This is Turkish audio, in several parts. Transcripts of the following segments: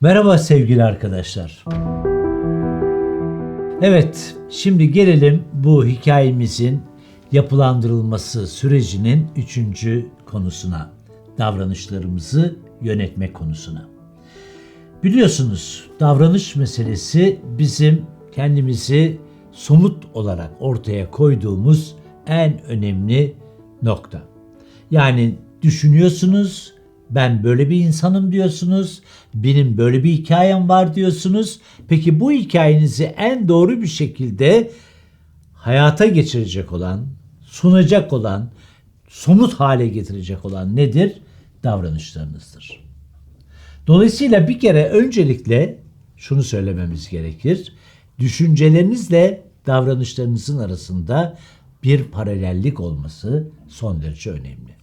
Merhaba sevgili arkadaşlar. Evet, şimdi gelelim bu hikayemizin yapılandırılması sürecinin üçüncü konusuna. Davranışlarımızı yönetme konusuna. Biliyorsunuz davranış meselesi bizim kendimizi somut olarak ortaya koyduğumuz en önemli nokta. Yani düşünüyorsunuz, ben böyle bir insanım diyorsunuz, benim böyle bir hikayem var diyorsunuz. Peki bu hikayenizi en doğru bir şekilde hayata geçirecek olan, sunacak olan, somut hale getirecek olan nedir? Davranışlarınızdır. Dolayısıyla bir kere öncelikle şunu söylememiz gerekir. Düşüncelerinizle davranışlarınızın arasında bir paralellik olması son derece önemli.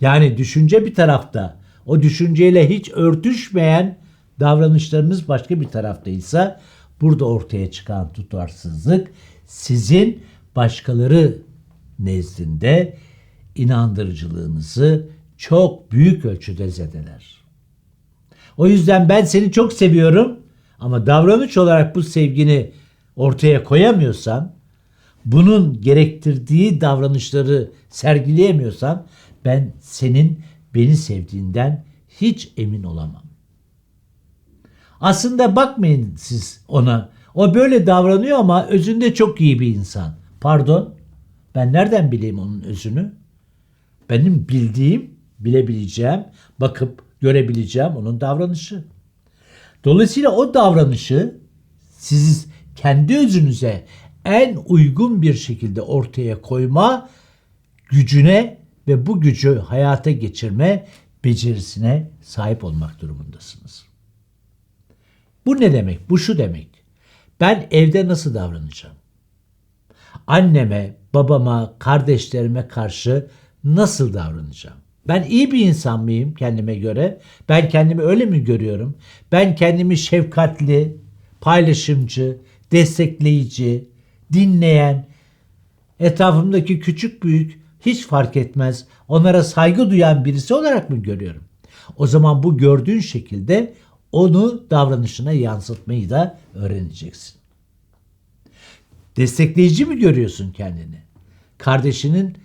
Yani düşünce bir tarafta, o düşünceyle hiç örtüşmeyen davranışlarınız başka bir taraftaysa burada ortaya çıkan tutarsızlık sizin başkaları nezdinde inandırıcılığınızı çok büyük ölçüde zedeler. O yüzden ben seni çok seviyorum ama davranış olarak bu sevgini ortaya koyamıyorsan, bunun gerektirdiği davranışları sergileyemiyorsan ben senin beni sevdiğinden hiç emin olamam. Aslında bakmayın siz ona. O böyle davranıyor ama özünde çok iyi bir insan. Pardon. Ben nereden bileyim onun özünü? Benim bildiğim, bilebileceğim, bakıp görebileceğim onun davranışı. Dolayısıyla o davranışı siz kendi özünüze en uygun bir şekilde ortaya koyma gücüne ve bu gücü hayata geçirme becerisine sahip olmak durumundasınız. Bu ne demek? Bu şu demek. Ben evde nasıl davranacağım? Anneme, babama, kardeşlerime karşı nasıl davranacağım? Ben iyi bir insan mıyım kendime göre? Ben kendimi öyle mi görüyorum? Ben kendimi şefkatli, paylaşımcı, destekleyici, dinleyen, etrafımdaki küçük büyük hiç fark etmez onlara saygı duyan birisi olarak mı görüyorum? O zaman bu gördüğün şekilde onu davranışına yansıtmayı da öğreneceksin. Destekleyici mi görüyorsun kendini? Kardeşinin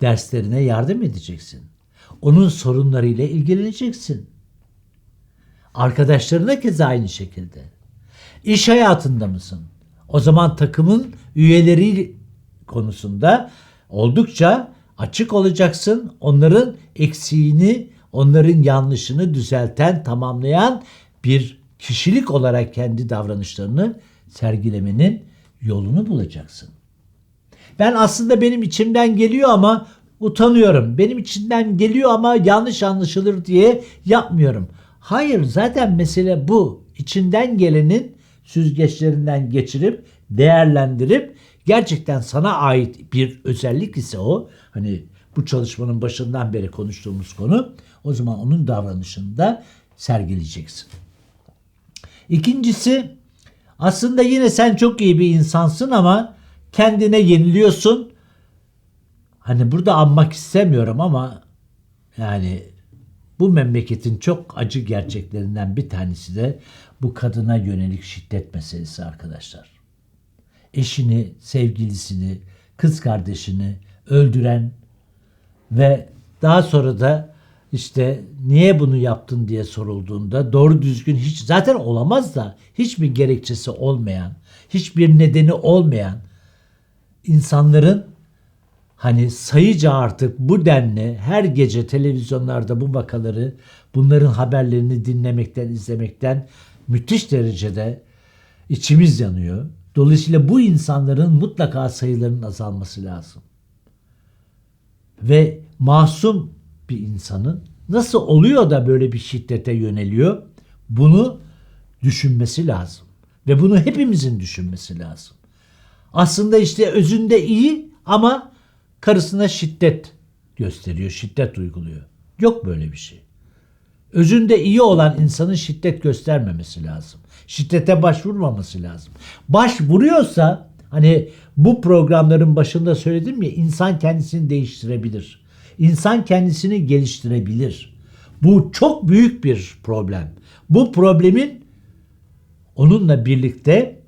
derslerine yardım edeceksin. Onun sorunlarıyla ilgileneceksin. Arkadaşlarına keza aynı şekilde. İş hayatında mısın? O zaman takımın üyeleri konusunda oldukça açık olacaksın. Onların eksiğini, onların yanlışını düzelten, tamamlayan bir kişilik olarak kendi davranışlarını sergilemenin yolunu bulacaksın. Ben aslında benim içimden geliyor ama utanıyorum. Benim içinden geliyor ama yanlış anlaşılır diye yapmıyorum. Hayır zaten mesele bu. İçinden gelenin süzgeçlerinden geçirip değerlendirip gerçekten sana ait bir özellik ise o hani bu çalışmanın başından beri konuştuğumuz konu o zaman onun davranışını da sergileyeceksin. İkincisi aslında yine sen çok iyi bir insansın ama kendine yeniliyorsun. Hani burada anmak istemiyorum ama yani bu memleketin çok acı gerçeklerinden bir tanesi de bu kadına yönelik şiddet meselesi arkadaşlar. Eşini, sevgilisini, kız kardeşini öldüren ve daha sonra da işte niye bunu yaptın diye sorulduğunda doğru düzgün hiç zaten olamaz da hiçbir gerekçesi olmayan, hiçbir nedeni olmayan insanların hani sayıca artık bu denli her gece televizyonlarda bu vakaları, bunların haberlerini dinlemekten, izlemekten müthiş derecede içimiz yanıyor. Dolayısıyla bu insanların mutlaka sayılarının azalması lazım. Ve masum bir insanın nasıl oluyor da böyle bir şiddete yöneliyor? Bunu düşünmesi lazım. Ve bunu hepimizin düşünmesi lazım. Aslında işte özünde iyi ama karısına şiddet gösteriyor, şiddet uyguluyor. Yok böyle bir şey. Özünde iyi olan insanın şiddet göstermemesi lazım. Şiddete başvurmaması lazım. Başvuruyorsa hani bu programların başında söyledim ya insan kendisini değiştirebilir. İnsan kendisini geliştirebilir. Bu çok büyük bir problem. Bu problemin onunla birlikte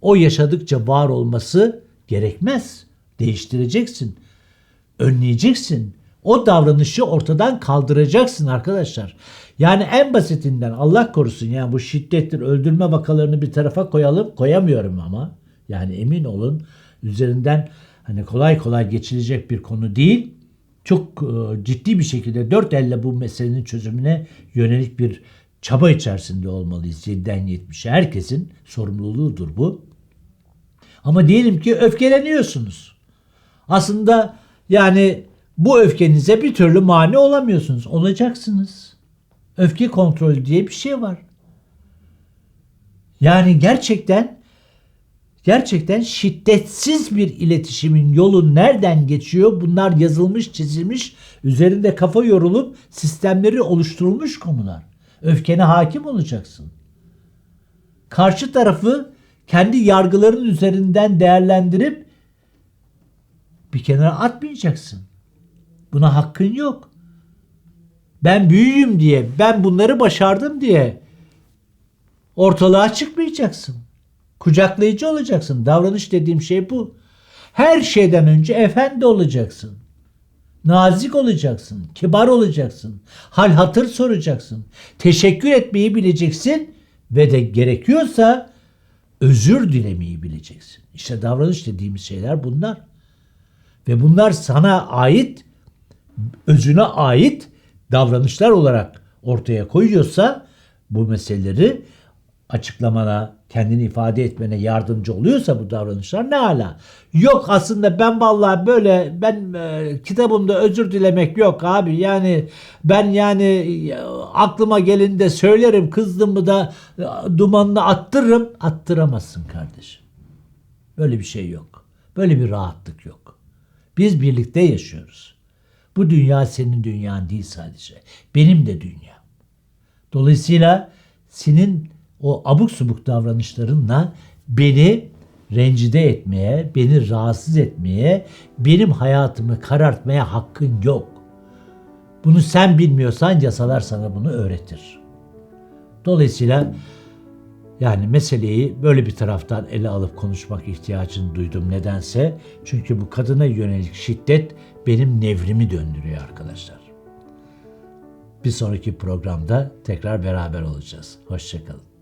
o yaşadıkça var olması gerekmez. Değiştireceksin. Önleyeceksin. O davranışı ortadan kaldıracaksın arkadaşlar. Yani en basitinden Allah korusun yani bu şiddettir öldürme vakalarını bir tarafa koyalım koyamıyorum ama yani emin olun üzerinden hani kolay kolay geçilecek bir konu değil. Çok e, ciddi bir şekilde dört elle bu meselenin çözümüne yönelik bir çaba içerisinde olmalıyız. 7'den 70'e herkesin sorumluluğudur bu. Ama diyelim ki öfkeleniyorsunuz. Aslında yani bu öfkenize bir türlü mani olamıyorsunuz. Olacaksınız. Öfke kontrolü diye bir şey var. Yani gerçekten gerçekten şiddetsiz bir iletişimin yolu nereden geçiyor? Bunlar yazılmış, çizilmiş, üzerinde kafa yorulup sistemleri oluşturulmuş konular. Öfkene hakim olacaksın. Karşı tarafı kendi yargıların üzerinden değerlendirip bir kenara atmayacaksın. Buna hakkın yok. Ben büyüğüm diye, ben bunları başardım diye ortalığa çıkmayacaksın. Kucaklayıcı olacaksın. Davranış dediğim şey bu. Her şeyden önce efendi olacaksın. Nazik olacaksın, kibar olacaksın. Hal hatır soracaksın. Teşekkür etmeyi bileceksin ve de gerekiyorsa özür dilemeyi bileceksin. İşte davranış dediğimiz şeyler bunlar. Ve bunlar sana ait, özüne ait davranışlar olarak ortaya koyuyorsa bu meseleleri açıklamana, kendini ifade etmene yardımcı oluyorsa bu davranışlar ne hala. Yok aslında ben vallahi böyle ben e, kitabımda özür dilemek yok abi. Yani ben yani aklıma gelin söylerim kızdığımı da e, dumanını attırırım. Attıramazsın kardeşim. Böyle bir şey yok. Böyle bir rahatlık yok. Biz birlikte yaşıyoruz. Bu dünya senin dünyan değil sadece. Benim de dünyam. Dolayısıyla senin o abuk subuk davranışlarınla beni rencide etmeye, beni rahatsız etmeye, benim hayatımı karartmaya hakkın yok. Bunu sen bilmiyorsan yasalar sana bunu öğretir. Dolayısıyla yani meseleyi böyle bir taraftan ele alıp konuşmak ihtiyacını duydum nedense. Çünkü bu kadına yönelik şiddet benim nevrimi döndürüyor arkadaşlar. Bir sonraki programda tekrar beraber olacağız. Hoşçakalın.